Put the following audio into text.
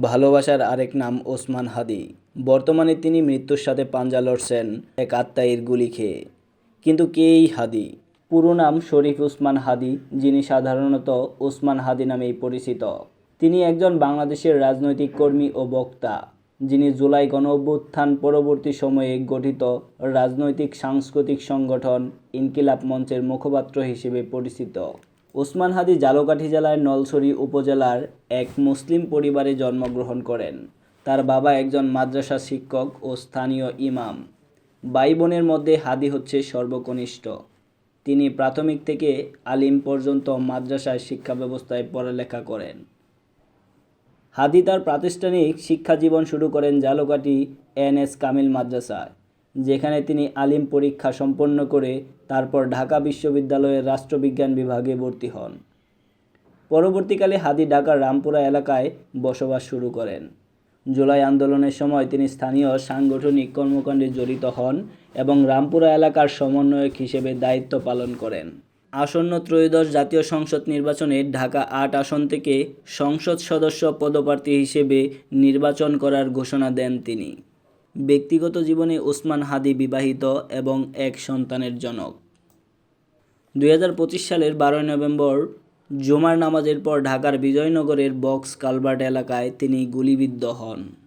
ভালোবাসার আরেক নাম ওসমান হাদি। বর্তমানে তিনি মৃত্যুর সাথে পাঞ্জা লড়ছেন এক আত্মাইয়ের গুলি খেয়ে। কিন্তু কে এই হাদি? পুরো নাম শরীফ উসমান হাদি, যিনি সাধারণত ওসমান হাদি নামেই পরিচিত। তিনি একজন বাংলাদেশের রাজনৈতিক কর্মী ও বক্তা, যিনি জুলাই গণ অভ্যুত্থান পরবর্তী সময়ে গঠিত রাজনৈতিক সাংস্কৃতিক সংগঠন ইনকিলাব মঞ্চের মুখপাত্র হিসেবে পরিচিত। ওসমান হাদি জালকাঠি জেলার নলছড়ি উপজেলার এক মুসলিম পরিবারে জন্মগ্রহণ করেন। তার বাবা একজন মাদ্রাসা শিক্ষক ও স্থানীয় ইমাম। ভাই বোনের মধ্যে হাদি হচ্ছে সর্বকনিষ্ঠ। তিনি প্রাথমিক থেকে আলিম পর্যন্ত মাদ্রাসায় শিক্ষা ব্যবস্থায় পড়ালেখা করেন। হাদি তার প্রাতিষ্ঠানিক শিক্ষা জীবন শুরু করেন জালকাঠি এন এস কামিল মাদ্রাসায়। যেখানে তিনি আলিম পরীক্ষা সম্পন্ন করে তারপর ঢাকা বিশ্ববিদ্যালয়ের রাষ্ট্রবিজ্ঞান বিভাগে ভর্তি হন। পরবর্তীকালে হাদি ঢাকার রামপুরা এলাকায় বসবাস শুরু করেন। জুলাই আন্দোলনের সময় তিনি স্থানীয় সাংগঠনিক কর্মকাণ্ডে জড়িত হন এবং রামপুরা এলাকার সমন্বয়ক হিসেবে দায়িত্ব পালন করেন। আসন্ন ত্রয়োদশ জাতীয় সংসদ নির্বাচনে ঢাকা আট আসন থেকে সংসদ সদস্য পদপ্রার্থী হিসেবে নির্বাচন করার ঘোষণা দেন তিনি। ব্যক্তিগত জীবনে ওসমান হাদি বিবাহিত এবং এক সন্তানের জনক। দু হাজার পঁচিশ সালের বারোই নভেম্বর, জুমার নামাজের পর ঢাকার বিজয়নগরের বক্স কালভার্ট এলাকায় তিনি গুলিবিদ্ধ হন।